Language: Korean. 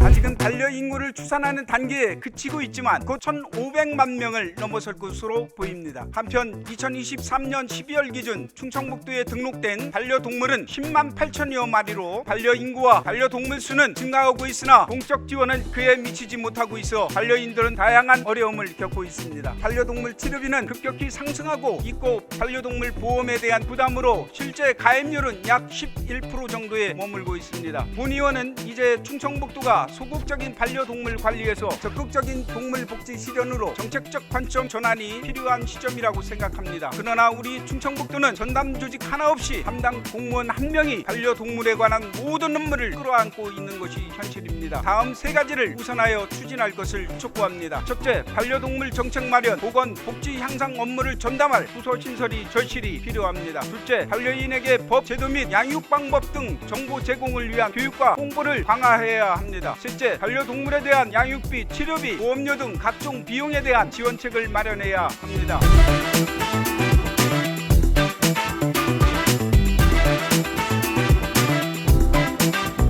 아직은 반려 인구를 추산하는 단계에 그치고 있지만 곧 1,500만 명을 넘어설 것으로 보입니다. 한편 2023년 12월 기준 충청북도에 등록된 반려동물은 10만 8천여 마리로 반려 인구와 반려동물 수는 증가하고 있으나 공적 지원은 그에 미치지 못하고 있어 반려인들은 다양한 어려움을 겪고 있습니다. 반려동물 치료비는 급격히 상승하고 있고 반려동물 보험에 대한 부담으로 실제 가입률은 약 11% 정도에 머물고 있습니다. 본 의원은 이제 충청북도가 소극적인 반려동물 관리에서 적극적인 동물 복지 실현으로 정책적 관점 전환이 필요한 시점이라고 생각합니다. 그러나 우리 충청북도는 전담 조직 하나 없이 담당 공무원 한 명이 반려동물에 관한 모든 업무를 끌어안고 있는 것이 현실입니다. 다음 세 가지를 우선하여 추진할 것을 촉구합니다. 첫째, 반려동물 정책 마련, 보건, 복지 향상 업무를 전담할 부서 신설이 절실히 필요합니다. 둘째, 반려인에게 법, 제도 및 양육 방법 등 정보 제공을 위한 교육과 홍보를 강화해야 합니다. 셋째, 반려동물에 대한 양육비, 치료비, 보험료 등 각종 비용에 대한 지원책을 마련해야 합니다.